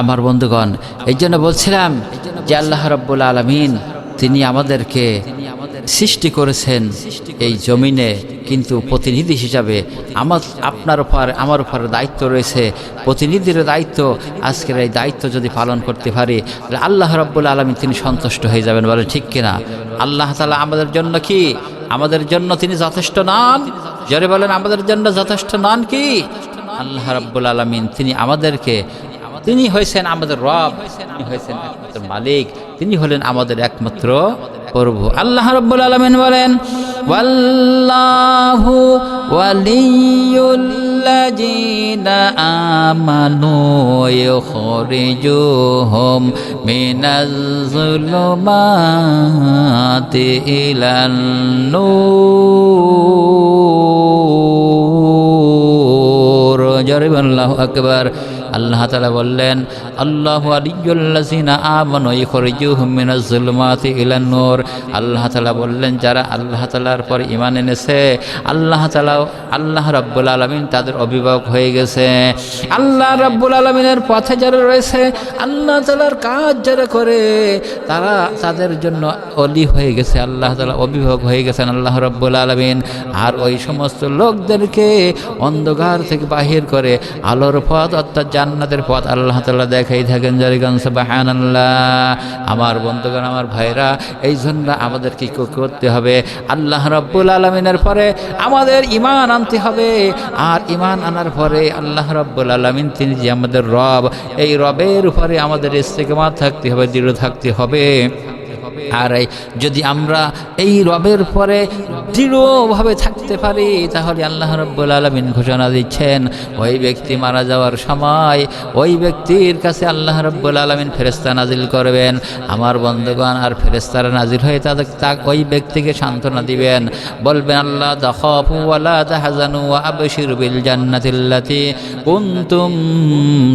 আমার বন্ধুগণ এই জন্য বলছিলাম যে আল্লাহ রব্বুল আলমিন, তিনি আমাদেরকে সৃষ্টি করেছেন এই জমিনে কিন্তু প্রতিনিধি হিসাবে আমার, আপনার উপর, আমার উপর দায়িত্ব রয়েছে। প্রতিনিধির দায়িত্ব, আজকের এই দায়িত্ব যদি পালন করতে পারি, তাহলে আল্লাহ রব্বুল আলমিন তিনি সন্তুষ্ট হয়ে যাবেন, বলে ঠিক কিনা? আল্লাহ তালা আমাদের জন্য কি? আমাদের জন্য তিনি যথেষ্ট নন? জরে বলেন, আমাদের জন্য যথেষ্ট নন কি? আল্লাহ রব্বুল আলমিন, তিনি আমাদেরকে তিনি হয়েছেন আমাদের রব, তিনি হয়েছেন একমাত্র মালিক, তিনি হলেন আমাদের একমাত্র প্রভু। আল্লাহ রব্বুল আলমিন বলেন, ওয়াল্লাহু ওয়ালিয়ুল্লাযীনা আমানু ইখরিজুহুম মিনাজ যুলুমাতি ইলান নূর। জরিব আল্লাহু আকবার। আল্লাহ তালা বললেন, আল্লাহ আল্লাহ তালা বললেন, যারা আল্লাহ তালার পর ইমান এনেছে, আল্লাহ তালা আল্লাহ রাব্বুল আলামিন তাদের অভিভাবক হয়ে গেছে। আল্লাহ রাব্বুল আলামিনের পথে যারা রয়েছে, আল্লাহ তালার কাজ যারা করে, তারা তাদের জন্য অলি হয়ে গেছে, আল্লাহ তালা অভিভাবক হয়ে গেছেন আল্লাহ রাব্বুল আলামিন। আর ওই সমস্ত লোকদেরকে অন্ধকার থেকে বাহির করে আলোর পথ অর্থাৎ জান্নাতের পথ আল্লাহ তাল্লাহ দেখাই থাকেন জারিগান বাহান আল্লাহ আমার বন্ধুগণ, আমার ভাইরা, এই জন্য আমাদের কি করতে হবে? আল্লাহ রব্বুল আলমিনের পরে আমাদের ইমান আনতে হবে। আর ইমান আনার পরে আল্লাহ রব্বুল আলমিন, তিনি যে আমাদের রব, এই রবের উপরে আমাদের ইস্তেকমা থাকতে হবে, দৃঢ় থাকতে হবে। আর যদি আমরা এই রবের পরে দৃঢ়ভাবে থাকতে পারি, তাহলে আল্লাহ রব্বুল আলমিন ঘোষণা দিচ্ছেন, ওই ব্যক্তি মারা যাওয়ার সময় ওই ব্যক্তির কাছে আল্লাহ রব্বুল আলমিন ফেরেস্তা নাজিল করবেন। আমার বন্ধুগণ আর ফেরেস্তারা নাজিল হয়ে তাদের তা ওই ব্যক্তিকে সান্ত্বনা দিবেন। বলবেন, আল্লাহ, দখফু ওয়ালা তাহজানু আবশির বিল জান্নাতিল্লাতি কুনতুম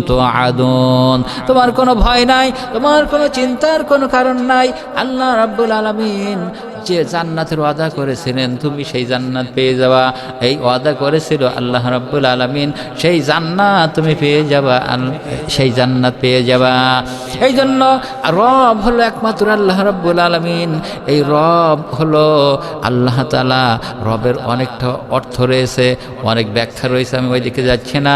তুআদুন। তোমার কোনো ভয় নাই, তোমার কোনো চিন্তার কোনো কারণ নাই। আল্লাহ রাব্বুল আলামিন যে জান্নাতের ওয়াদা করেছিলেন, তুমি সেই জান্নাত পেয়ে যাওয়া এই ওয়াদা করেছিল আল্লাহ রাব্বুল আলামিন, সেই জান্নাত তুমি পেয়ে যাবা সেই জান্নাত পেয়ে যাবা। এই জন্য রব হলো একমাত্র আল্লাহ রাব্বুল আলামিন। এই রব হলো আল্লাহ তালা রবের অনেকটা অর্থ রয়েছে, অনেক ব্যাখ্যা রয়েছে, আমি ওই দিকে যাচ্ছি না।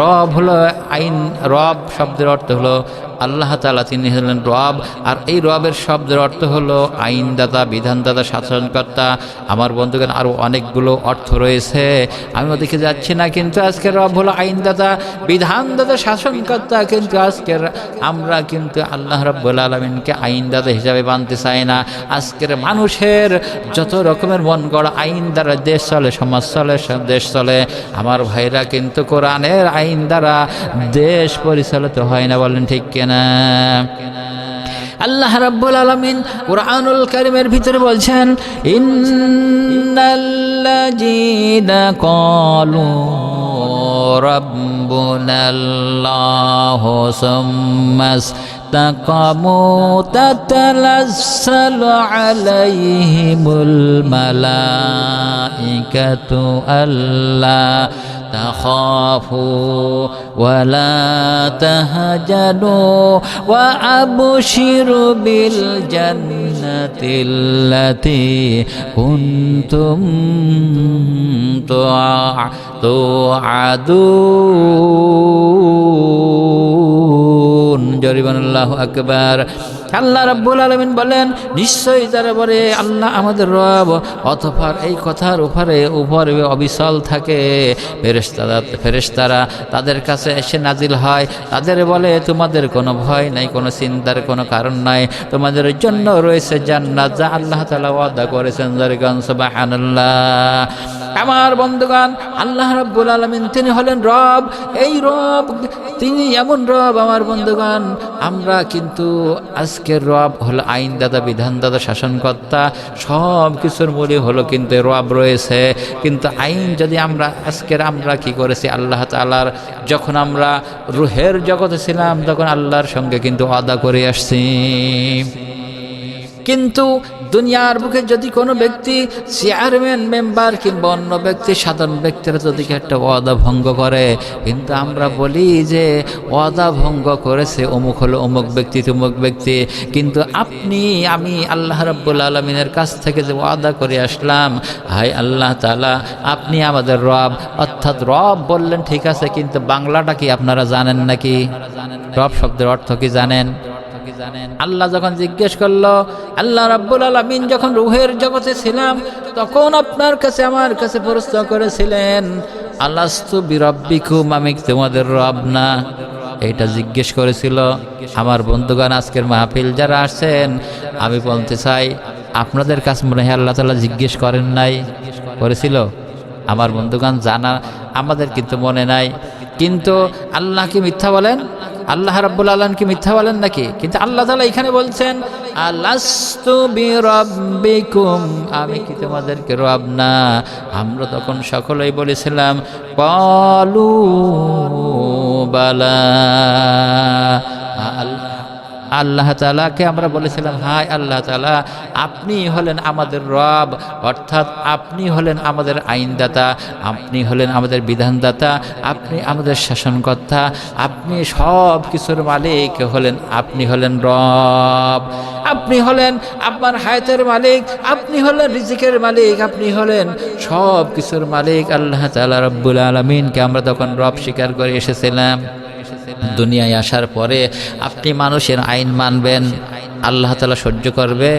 রব হলো আইন রব শব্দের অর্থ হলো আল্লাহ তালা তিনি হলেন রব, আর এই রবের শব্দের অর্থ হলো আইনদাতা, বিধানদাতা শাসনকর্তা আমার বন্ধুগণ আরও অনেকগুলো অর্থ রয়েছে। আমি ওদিকে যাচ্ছি না, কিন্তু আজকে রব হলো আইনদাতা, বিধানদাতা, শাসনকর্তা, কিন্তু আজকের আমরা কিন্তু আল্লাহ রব্বুল আলমিনকে আইনদাতা হিসাবে মানতে চাই না। আজকের মানুষের যত রকমের মন গড়া আইন দ্বারা দেশ চলে, সমাজ চলে দেশ চলে, আমার ভাইরা কিন্তু কোরআনের আইন দ্বারা দেশ পরিচালিত হয় না, বলেন ঠিক কেনা আল্লাহ রাব্বুল আলামিন কোরআনুল কারীমের ভিতরে বলছেন ইন্নাল্লাযীনা ক্বালু রাব্বুনাল্লাহু সুম্মাস استقاموا تتنزل عليهم الملائكة ألا تخافوا ولا تهجنوا وأبشروا بالجنة التي كنتم توع- توعدون জরিবান আল্লাহ আকবার আল্লাহ রাব্বুল আলমিন বলেন, নিশ্চয়ই যারা বলে আল্লাহ আমাদের রব অতফার এই কথার উপরে উপরে অবিচল থাকে। ফেরেশতারা ফেরেশতারা তাদের কাছে এসে নাজিল হয়। তাদের বলে, তোমাদের কোনো ভয় নাই, কোনো চিন্তার কোনো কারণ নাই। তোমাদের জন্য রয়েছে জান্নাত, যা আল্লাহ তালা ওয়াদা করেছেন জরিগান, সুবহানাল্লাহ। আমার বন্ধুগণ, আল্লাহ রব্বুল আলমিন, তিনি হলেন রব। এই রব তিনি এমন রব আমার বন্ধুগণ। আমরা কিন্তু আজকের রব হলো আইনদাতা বিধানদাতা শাসনকর্তা। সব কিছুর মূলে হলো কিন্তু রব রয়েছে। কিন্তু আইন যদি আমরা আজকের আমরা কি করেছি? আল্লাহ তালার যখন আমরা রুহের জগতে ছিলাম, তখন আল্লাহর সঙ্গে কিন্তু আদা করে আসছি। কিন্তু দুনিয়ার বুকে যদি কোনো ব্যক্তি চেয়ারম্যান, মেম্বার কিংবা অন্য ব্যক্তি, সাধারণ ব্যক্তিরা যদি একটা ওয়াদা ভঙ্গ করে, কিন্তু আমরা বলি যে ওয়াদা ভঙ্গ করেছে অমুক হলো অমুক ব্যক্তি, তমুক ব্যক্তি, কিন্তু আপনি, আমি আল্লাহ রাব্বুল আলমিনের কাছ থেকে যে ওয়াদা করে আসলাম হাই আল্লাহ তালা আপনি আমাদের রব, অর্থাৎ রব বললেন ঠিক আছে, কিন্তু বাংলাটা কি আপনারা জানেন নাকি? রব শব্দের অর্থ কি জানেন? আল্লাহ যখন জিজ্ঞেস করল, আল্লাহ রাব্বুল আলমিন যখন রুহের জগতে ছিলাম, তখন আপনার কাছে আমার কাছে প্রশ্ন করেছিলেন আল্লাস্তু বিরব্বিকুম, আমি কি তোমাদের রব না? এটা জিজ্ঞেস করেছিল, আমার বন্ধুগণ, আজকের মাহফিল যারা আসছেন, আমি বলতে চাই, আপনাদের কাছে মনে হয় আল্লাহ তালা জিজ্ঞেস করেন নাই? করেছিল। আমার বন্ধুগণ জানা, আমাদের কিন্তু মনে নাই, কিন্তু আল্লাহ কি মিথ্যা বলেন? আল্লাহ রাব্বুল আলম কি মিথ্যা বলেন নাকি? কিন্তু আল্লাহ তালা এখানে বলছেন আমি কি তোমাদেরকে রব না? আমরা তখন সকলেই বলেছিলাম পালু বালা। আল্লাহ তালাকে আমরা বলেছিলাম হাই আল্লাহ তালা আপনি হলেন আমাদের রব, অর্থাৎ আপনি হলেন আমাদের আইনদাতা, আপনি হলেন আমাদের বিধানদাতা, আপনি আমাদের শাসনকর্তা, আপনি সব কিছুর মালিক, হলেন, আপনি হলেন রব, আপনি হলেন আপনার হায়াতের মালিক, আপনি হলেন রিজিকের মালিক, আপনি হলেন সব কিছুর মালিক আল্লাহ তালা রব্বুল আলমিনকে আমরা তখন রব স্বীকার করে এসেছিলাম। দুনিয়ায় আসার পরে আপনি মানুষের আইন মানবেন আল্লাহ তালা সহ্য করবে।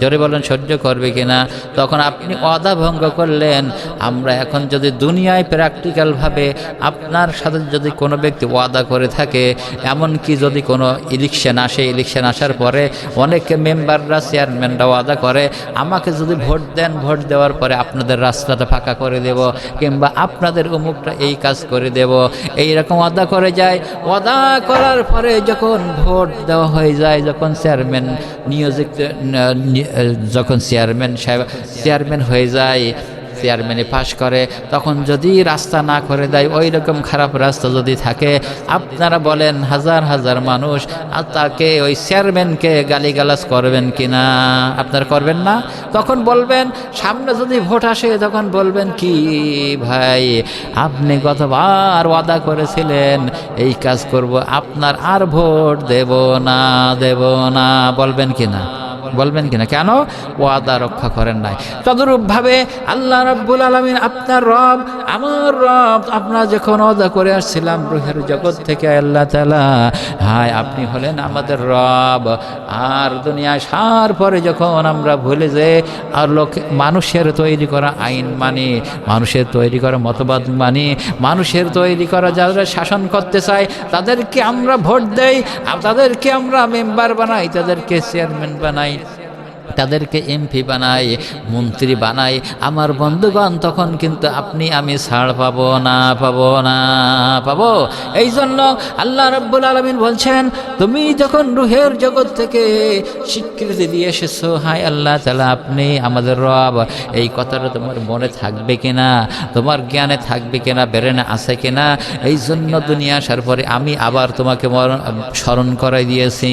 জোরে বলেন, সহ্য করবে কিনা? তখন আপনি অদা ভঙ্গ করলেন, আমরা এখন যদি দুনিয়ায় প্র্যাকটিক্যালভাবে আপনার সাথে যদি কোনো ব্যক্তি ওয়াদা করে থাকে, এমনকি যদি কোনো ইলেকশন আসে ইলেকশন আসার পরে অনেক মেম্বাররা চেয়ারম্যানরা ওয়াদা করে, আমাকে যদি ভোট দেন, ভোট দেওয়ার পরে আপনাদের রাস্তাটা ফাঁকা করে দেব, কিংবা আপনাদের অমুকটা এই কাজ করে দেব এই রকম ওয়াদা করে যায়। ওয়াদা করার পরে যখন ভোট দেওয়া হয়ে যায়, যখন চেয়ারম্যান নিয়োজিত যখন চেয়ারম্যান সাহেব, চেয়ারম্যান হয়ে যায় চেয়ারম্যানে পাশ করে, তখন যদি রাস্তা না করে দেয় ওই রকম খারাপ রাস্তা যদি থাকে, আপনারা বলেন হাজার হাজার মানুষ, আর তাকে ওই চেয়ারম্যানকে গালিগালাজ করবেন কি না? আপনারা করবেন না? তখন বলবেন, সামনে যদি ভোট আসে, তখন বলবেন, কি ভাই, আপনি গতবার ওয়াদা করেছিলেন, এই কাজ করব, আপনার আর ভোট দেব না দেব না। বলবেন কি না? বলবেন কিনা? কেন? ওয়াদা রক্ষা করেন নাই। তদরূপভাবে আল্লাহ রব্বুল আলমিন আপনার রব, আমার রব, আপনার যখন ওয়াদা করে আসছিলাম রুহের জগৎ থেকে, আল্লাহ তালা হায়, আপনি হলেন আমাদের রব। আর দুনিয়ায় সার পরে যখন আমরা ভুলে যে আর লোক, মানুষের তৈরি করা আইন মানি, মানুষের তৈরি করা মতবাদ মানি, মানুষের তৈরি করা যারা শাসন করতে চায়, তাদেরকে আমরা ভোট দেই, আর তাদেরকে আমরা মেম্বার বানাই, তাদেরকে চেয়ারম্যান বানাই তাদেরকে এমপি বানাই মন্ত্রী বানাই আমার বন্ধুগণ, তখন কিন্তু আপনি, আমি ছাড় পাবো না পাবো না, পাবো। এই জন্য আল্লাহ রব্বুল আলমিন বলছেন, তুমি যখন রুহের জগৎ থেকে স্বীকৃতি দিয়ে এসেছ হাই আল্লাহ তালা আপনি আমাদের রব। এই কথাটা তোমার মনে থাকবে কিনা? তোমার জ্ঞানে থাকবে কিনা? বেরেনে আছে কিনা? এই জন্য দুনিয়া আসার পরে আমি আবার তোমাকে মরণ- স্মরণ করাই দিয়েছি।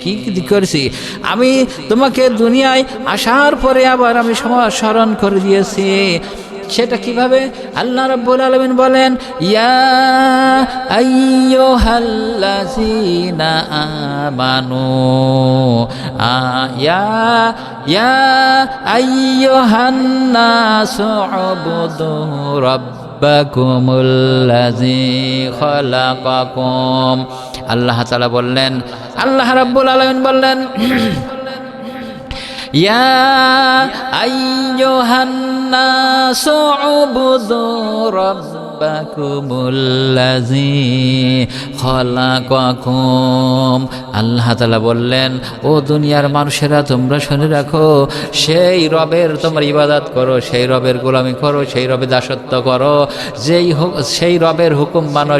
কি করেছি? আমি তোমাকে দুনিয়ায় আসার পরে আবার আমি স্মরণ করে দিয়েছি। সেটা কীভাবে? আল্লাহ রব্বুল আলামিন বলেন, ইয়া আল্লাহ বললেন, আল্লাহ রাব্বুল আলামিন বললেন يا أيها الناس اعبدوا ربكم রব্বাকুমুল্লাজি খলাকাকুম। আল্লাহ তালা বললেন, ও দুনিয়ার মানুষেরা, তোমরা শুনে রাখো, সেই রবের তোমার ইবাদত করো, সেই রবের গোলামি করো, সেই রবে দাসত্ব করো, যেই সেই রবের হুকুম মানো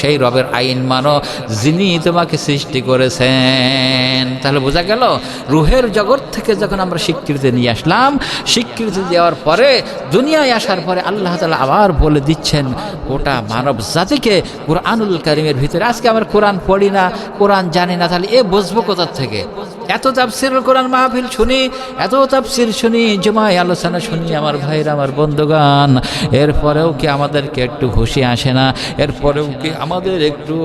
সেই রবের আইন মানো, যিনি তোমাকে সৃষ্টি করেছেন। তাহলে বোঝা গেল, রুহের জগৎ থেকে যখন আমরা স্বীকৃতি নিয়ে আসলাম, স্বীকৃতি দেওয়ার পরে, দুনিয়ায় আসার পরে আল্লাহ তালা আবার বলে দিচ্ছেন গোটা মানব জাতিকে কোরআনুল কারিমের ভিতরে। আজকে আমরা কোরআন পড়ি না, কোরআন জানি না, তাহলে এ বুঝব কোথার থেকে? এত তাফসির কোরআন মাহফিল শুনি, এত তাফসির শুনি, জমায় আলোচনা শুনি আমার ভাইয়ের, আমার বন্ধুগান এরপরেও কি আমাদেরকে একটু খুশি আসে না? এরপরেও কি আমাদের একটু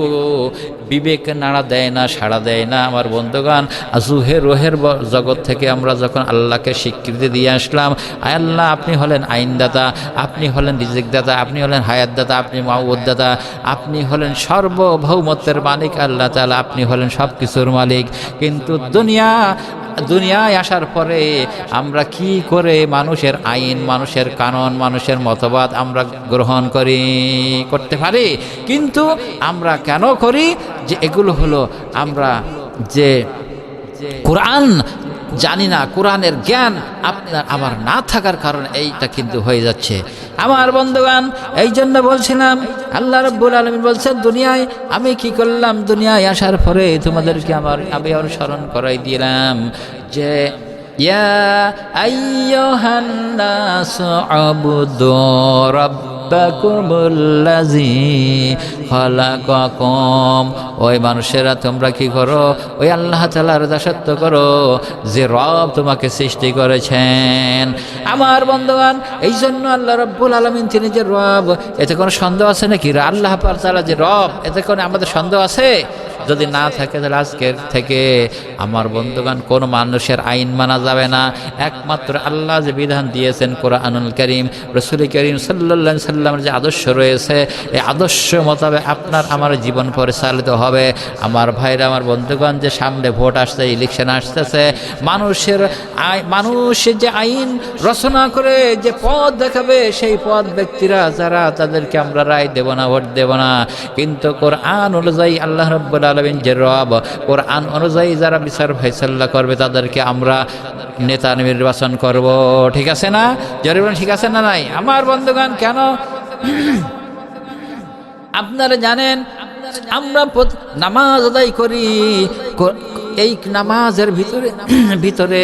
বিবেক নাড়া দেয় না, সাড়া দেয় না আমার বন্ধুগান জুহে রোহের জগৎ থেকে আমরা যখন আল্লাহকে স্বীকৃতি দিয়ে আসলাম আল্লাহ, আপনি হলেন আইনদাতা, আপনি হলেন রিজিকদাতা, আপনি হলেন হায়াতদাতা, আপনি মাউদ্দাতা আপনি হলেন সর্বভৌমত্বের মালিক, আল্লাহ তালা আপনি হলেন সব কিছুর মালিক। কিন্তু দুনিয়া, দুনিয়ায় আসার পরে আমরা কি করে মানুষের আইন, মানুষের কানুন, মানুষের মতবাদ আমরা গ্রহণ করি, করতে পারি? কিন্তু আমরা কেন করি? যে এগুলো হলো আমরা যে কোরআন জানি না, কোরআনের জ্ঞান আপনার আমার না থাকার কারণে এইটা কিন্তু হয়ে যাচ্ছে। আমার বন্ধুগান এই জন্য বলছিলাম, আল্লাহ রব্বুল আলমিন বলছেন, দুনিয়ায় আমি কি করলাম? দুনিয়ায় আসার পরে তোমাদেরকে আমার আমি অনুসরণ করাই দিলাম। যে, ইয়া আইয়ুহান নাস আবুদু রাব্বাকুমুল্লাযী খালাকাকুম। ওই মানুষেরা, তোমরা কি করো? ওই আল্লাহ তাআলার দাসত্ব করো যে রব তোমাকে সৃষ্টি করেছেন। আমার বন্ধুগণ এই জন্য আল্লাহ রব্বুল আলামিন তিনি যে রব, এতে কোনো সন্দেহ আছে নাকি? আল্লাহ তাআলা যে রব, এতে কোনো আমাদের সন্দেহ আছে? যদি না থাকে, তাহলে আজকের থেকে আমার বন্ধুগান কোন মানুষের আইন মানা যাবে না। একমাত্র আল্লাহ যে বিধান দিয়েছেন কোরআনুল করিম, রসুল করিম সাল্লা সাল্লামের যে আদর্শ রয়েছে, এই আদর্শ মোতাবেক আপনার আমার জীবন পরিচালিত হবে। আমার ভাইরা, আমার বন্ধুগণ, যে সামনে ভোট আসছে ইলেকশন আসতেছে, মানুষের মানুষের যে আইন রচনা করে যে পথ দেখাবে, সেই পথ ব্যক্তিরা, যারা তাদেরকে আমরা রায় দেব না, ভোট দেব না। কিন্তু কোরআন অনুযায়ী আল্লাহ রব্বুল আলমিন যে রব কোরআন অনুযায়ী যারা বিচার ফেসল্লা করবে, তাদেরকে আমরা নেতা নির্বাচন করব। ঠিক আছে না? জরিব ঠিক আছে না নাই? আমার বন্ধুগান কেন? আপনারা জানেন, আমরা নামাজ আদায় করি। এই নামাজের ভিতরে ভিতরে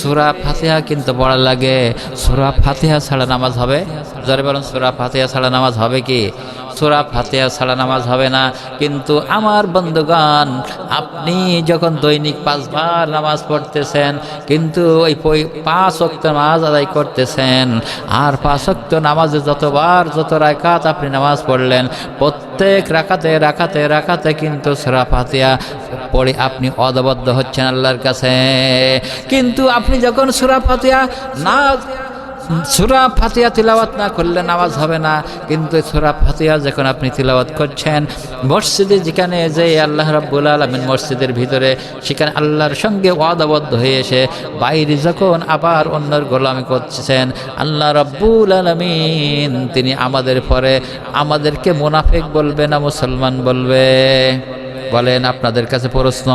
সুরা ফাতেহা কিন্তু পড়া লাগে। সুরা ফাতেহা ছাড়া নামাজ হবে? বলেন, সুরা ফাতেহা ছাড়া নামাজ হবে কি? সুরা ফাতিহা ছাড়া নামাজ হবে না। কিন্তু আমার বন্ধুগান আপনি যখন দৈনিক পাঁচবার নামাজ পড়তেছেন, কিন্তু ওই পাঁচ অক্ত নামাজ আদায় করতেছেন, আর পাঁচ অক্ত নামাজে যতবার যত রাকাত আপনি নামাজ পড়লেন, প্রত্যেক রাকাতে রাকাতে রাকাতে কিন্তু সুরা ফাতিহা পড়ে আপনি অদবদ্ধ হচ্ছেন আল্লাহর কাছে। কিন্তু আপনি যখন সুরা ফাতিহা না সুরা ফাতিহা তিলাওয়াত না করলে নামাজ হবে না। কিন্তু সুরা ফাতিহা যখন আপনি তিলাওয়াত করছেন, মসজিদে যেখানে যে আল্লাহ রাব্বুল আলমিন মসজিদের ভিতরে, সেখানে আল্লাহর সঙ্গে ওয়াদাবদ্ধ হয়ে এসে বাইরে যখন আবার অন্যর গোলামি করছেন, আল্লাহ রাব্বুল আলমিন তিনি আমাদের পরে আমাদেরকে মুনাফিক বলবে না মুসলমান বলবে? বলেন আপনাদের কাছে প্রশ্ন।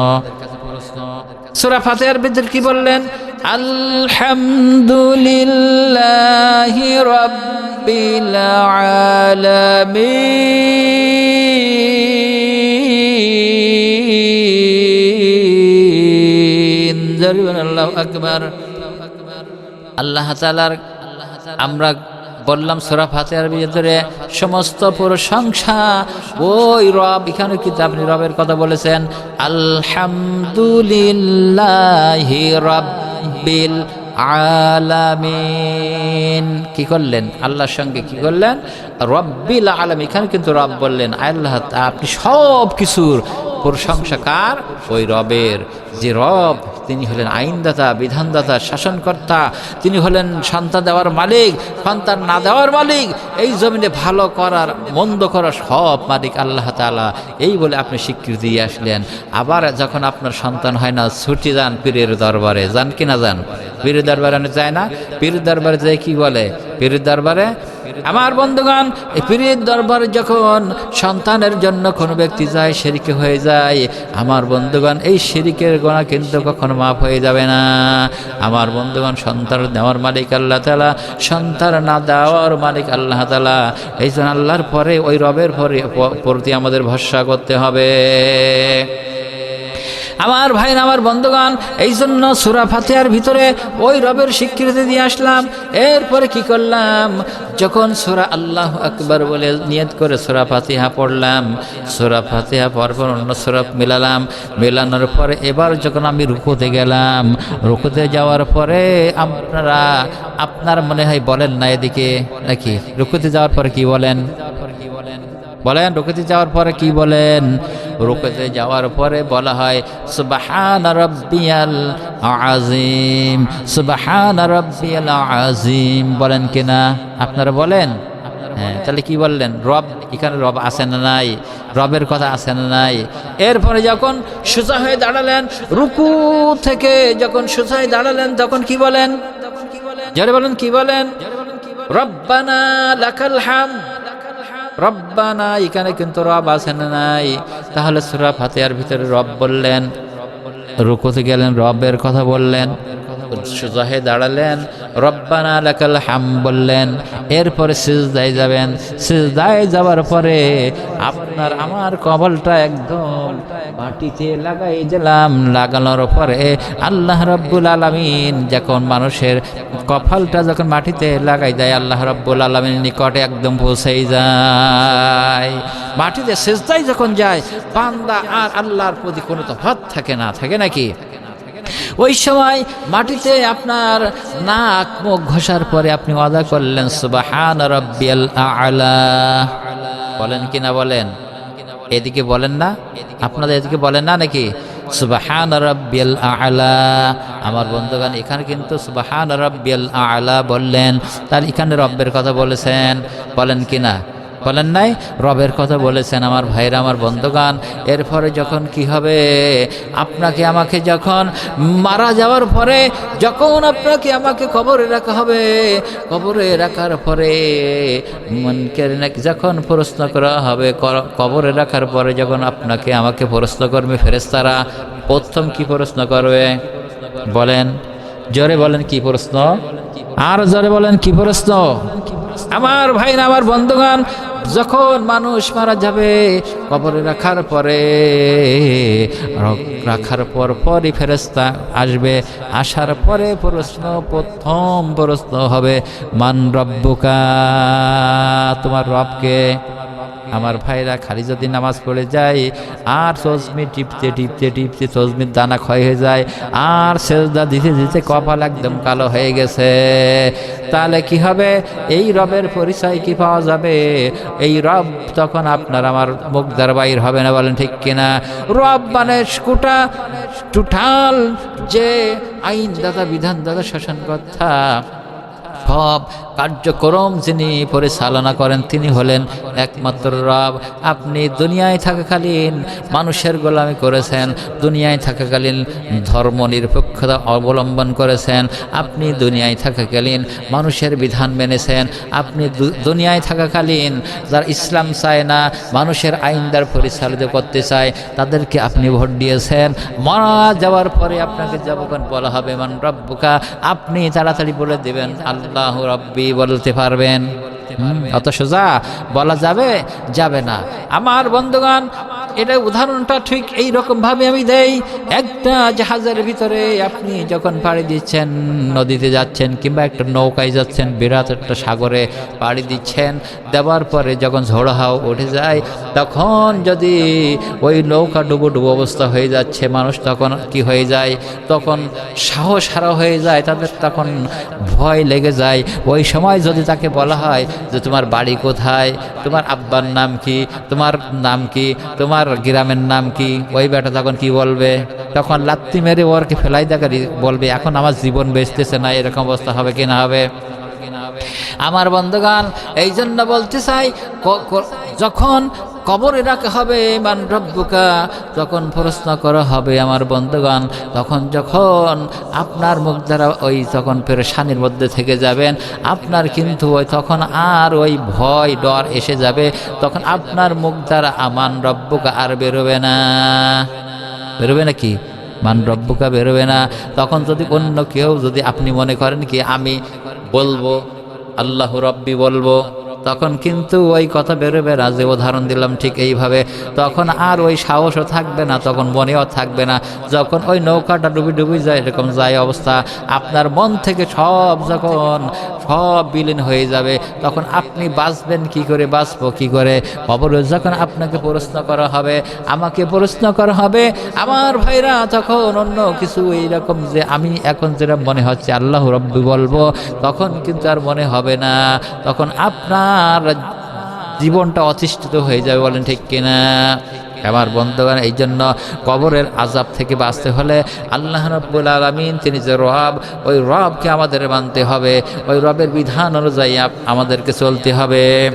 সুরা ফাতেহার ভিতরে কি বললেন? আলহামদুলিল্লাহি রাব্বিল আলামিন। জরিবান আল্লাহু আকবার। আল্লাহ তাআলার আমরা বললাম সোরা ফাতেহার ভিতরে সমস্ত প্রশংসা। ওই রব, এখানে কিন্তু আপনি রবের কথা বলেছেন? আলহামদুলিল্লাহি রাব্বিল আলামিন। কি করলেন? আল্লাহর সঙ্গে কি করলেন? রব্বিল আলম এখানে কিন্তু রব বললেন, আল্লাহ আপনি সব কিছুর প্রশংসাকার ওই রবের। যে রব তিনি হলেন আইনদাতা, বিধানদাতা, শাসনকর্তা, তিনি হলেন সন্তান দেওয়ার মালিক সন্তান না দেওয়ার মালিক, এই জমিনে ভালো করার, মন্দ করার সব মালিক আল্লাহ তালা এই বলে আপনি স্বীকৃতি দিয়ে আসলেন। আবার যখন আপনার সন্তান হয় না, ছুটি যান পীরের দরবারে। যান কি না যান? পীরের দরবারে যায় না? পীরের দরবারে যায় কি বলে? পীরের দরবারে আমার বন্ধুগণ পীরের দরবারে যখন সন্তানের জন্য কোনো ব্যক্তি যায়, শিরিকে হয়ে যায়, আমার বন্ধুগণ, এই শিরিকের গোনা কিন্তু কখনো মাফ হয়ে যাবে না। আমার বন্ধুগণ, সন্তান দেওয়ার মালিক আল্লাহ তালা সন্তান না দেওয়ার মালিক আল্লাহ তালা এই জন্য আল্লাহর পরে, ওই রবের পরে, প্রতি আমাদের ভরসা করতে হবে। আমার ভাই আমার বন্ধুগণ, এই জন্য সুরা ফাতেহার ভিতরে ওই রবের স্বীকৃতি দিয়ে আসলাম। এরপরে কি করলাম? যখন সুরা আল্লাহ আকবার বলে নিয়ত করে সুরা ফাতিহা পড়লাম, সুরা ফাতিহা পর পর অন্য সুরা মেলালাম। মেলানোর পরে এবার যখন আমি রুকুতে গেলাম, রুকুতে যাওয়ার পরে আপনারা, আপনার মনে হয় বলেন না এদিকে নাকি? রুকুতে যাওয়ার পরে কি বলেন? বলেন, রুকুতে যাওয়ার পরে কি বলেন? রুকুতে যাওয়ার পরে বলা হয়, সুবাহান রব্বিয়াল আজিম সুবাহান রব্বিয়াল আজিম বলেন কিনা আপনারা বলেন? হ্যাঁ তাহলে কি বললেন? রব, এখানে রব আছে না নাই? রবের কথা আছে না নাই? এরপরে যখন সোজা হয়ে দাঁড়ালেন, রুকু থেকে যখন সোজা হয়ে দাঁড়ালেন, তখন কি বলেন? যারা বলেন, কি বলেন? রব্বানা লাকাল হাম রব্বানা, এখানে কিন্তু রব আছে না নাই। তাহলে সুরা ফাতেহার ভিতরে রব বললেন, রুকুতে গেলেন, রবের কথা বললেন। সোজাহে দাঁড়ালেন, রব্বানা লাকাল হাম বললেন, এরপরে সিজদায় যাবেন। সিজদায় যাওয়ার পরে আপনার আমার কবলটা একদম মাটিতে লাগাই দিলাম। লাগানোর পরে আল্লাহ রব্বুল আলমিন যখন মানুষের কপালটা যখন মাটিতে লাগাই দেয়, আল্লাহ রব্বুল আলমিন নিকটে একদম পৌঁছেই যায়। মাটিতে সেজদাই যখন যায়, বান্দা আর আল্লাহর প্রতি কোনো তফাৎ থাকে না, থাকে নাকি? ওই সময় মাটিতে আপনার নাক মুখ ঘষার পরে আপনি ওয়াদা করলেন, সুবাহান রব্বিয়াল আলা। বলেন কি না বলেন? এদিকে বলেন না? আপনাদের এদিকে বলেন না নাকি? সুবাহান রব্বিয়াল আলা। আমার বন্ধুগান এখানে কিন্তু সুবাহান রব্বিয়াল আলা বললেন। তার এখানে রব্বের কথা বলেছেন। বলেন কি না? বলেন নাই? রবের কথা বলেছেন আমার ভাইরা আমার বন্ধুগান। এরপরে যখন কি হবে? আপনাকে আমাকে যখন মারা যাওয়ার পরে, যখন আপনাকে আমাকে কবরে রাখা হবে, কবরে রাখার পরে মনকে নাকি যখন প্রশ্ন করা হবে কবরে রাখার পরে যখন আপনাকে আমাকে প্রশ্ন করবে ফেরেস্তারা প্রথম কি প্রশ্ন করবে? বলেন। জোরে বলেন কি প্রশ্ন? আর জোরে বলেন কি প্রশ্ন? আমার ভাই আমার বন্ধুগান যখন মানুষ মারা যাবে, কবরে রাখার পরে রাখার পর পরই ফেরস্তা আসবে। আসার পরে প্রশ্ন, প্রথম প্রশ্ন হবে, মান রব্বুকা? তোমার রবকে। আমার ভাইরা খালি যদি নামাজ পড়ে যায়, আর সজমি টিপতে টিপতে টিপতে সজমির দানা ক্ষয় হয়ে যায়, আর সেজদা দিতে দিতে কপাল একদম কালো হয়ে গেছে। তাহলে কি হবে? এই রবের পরিচয় কি পাওয়া যাবে? এই রব তখন আপনার আমার মুখদার বাইর হবে না বলেন ঠিক কিনা? রব মানে কুটা টুটাল যে আইনদাতা, বিধানদাতা, শাসনকর্তা, সব কার্যক্রম যিনি পরিচালনা করেন, তিনি হলেন একমাত্র রব। আপনি দুনিয়ায় থাকাকালীন মানুষের গোলামি করেছেন, দুনিয়ায় থাকাকালীন ধর্ম নিরপেক্ষতা অবলম্বন করেছেন, আপনি দুনিয়ায় থাকাকালীন মানুষের বিধান মেনেছেন, আপনি দুনিয়ায় থাকাকালীন যারা ইসলাম চায় না, মানুষের আইনদার পরিচালিত করতে চায়, তাদেরকে আপনি ভোট দিয়েছেন। মারা যাওয়ার পরে আপনাকে যখন বলা হবে, মান রব্বুকা? আপনি তাড়াতাড়ি বলে দেবেন, আল্লাহ রব্বি বলতে পারবেন? অত সোজা বলা যাবে যাবে না। আমার বন্ধুগণ এটা উদাহরণটা ঠিক এই রকম ভাবে আমি দেই। একটা জাহাজের ভিতরে আপনি যখন পাড়ি দিচ্ছেন, নদীতে যাচ্ছেন কিংবা একটা নৌকায় যাচ্ছেন, বিরাট একটা সাগরে পাড়ি দিচ্ছেন, দেওয়ার পরে যখন ঝোড়ো হাওয়া উঠে যায়, তখন যদি ওই নৌকা ডুবো ডুবো অবস্থা হয়ে যাচ্ছে, মানুষ তখন কি হয়ে যায়? তখন সাহস হারা হয়ে যায়, তাদের তখন ভয় লেগে যায়। ওই সময় যদি তাকে বলা হয় যে, তোমার বাড়ি কোথায়? তোমার আব্বার নাম কি? তোমার নাম কি? তোমার গ্রামের নাম কি? ওই বেটা তখন কি বলবে? তখন লাত্তি মেরে ওরকে ফেলাই দেখা বলবে, এখন আমার জীবন বেচতেছে না, এরকম অবস্থা হবে কি না হবে? আমার বন্ধুগান এই জন্য বলতে চাই যখন কবরে রাখা হবে, মান রব্বুকা, যখন প্রশ্ন করা হবে আমার বন্ধুগণ, তখন যখন আপনার মুখ দ্বারা ওই তখন ফের পেরেশানির মধ্যে থেকে যাবেন, আপনার কিন্তু ওই তখন আর ওই ভয় ডর এসে যাবে, তখন আপনার মুখ দ্বারা আমান রব্বুকা আর বেরোবে না। বেরোবে নাকি মান রব্বুকা বেরোবে না। তখন যদি অন্য কেউ যদি আপনি মনে করেন কি, আমি বলব, আল্লাহ রব্বি বলব তখন কিন্তু ওই কথা বেরোবে না যে, উদাহরণ দিলাম ঠিক এইভাবে। তখন আর ওই সাহসও থাকবে না, তখন মনেও থাকবে না। যখন ওই নৌকাটা ডুবি ডুবি যায়, এরকম যায় অবস্থা। আপনার মন থেকে সব যখন সব বিলীন হয়ে যাবে। তখন আপনি বাঁচবেন কি করে? বাঁচব কি করে? কবরে যখন আপনাকে প্রশ্ন করা হবে, আমাকে প্রশ্ন করা হবে, আমার ভাইরা তখন অন্য কিছু এইরকম যে আমি এখন যেটা মনে হচ্ছে, আল্লাহ রব্বি বলব, তখন কিন্তু আর মনে হবে না। তখন আপনার জীবনটা অতিষ্ঠিত হয়ে যাবে, বলেন ঠিক কিনা? আমার বন্ধুগণ এই জন্য কবরের আজাব থেকে বাঁচতে হলে আল্লাহ রব্বুল আলমিন, তিনি যে রব, ওই রবকে আমাদের মানতে হবে। ওই রবের বিধান অনুযায়ী আমাদেরকে চলতে হবে।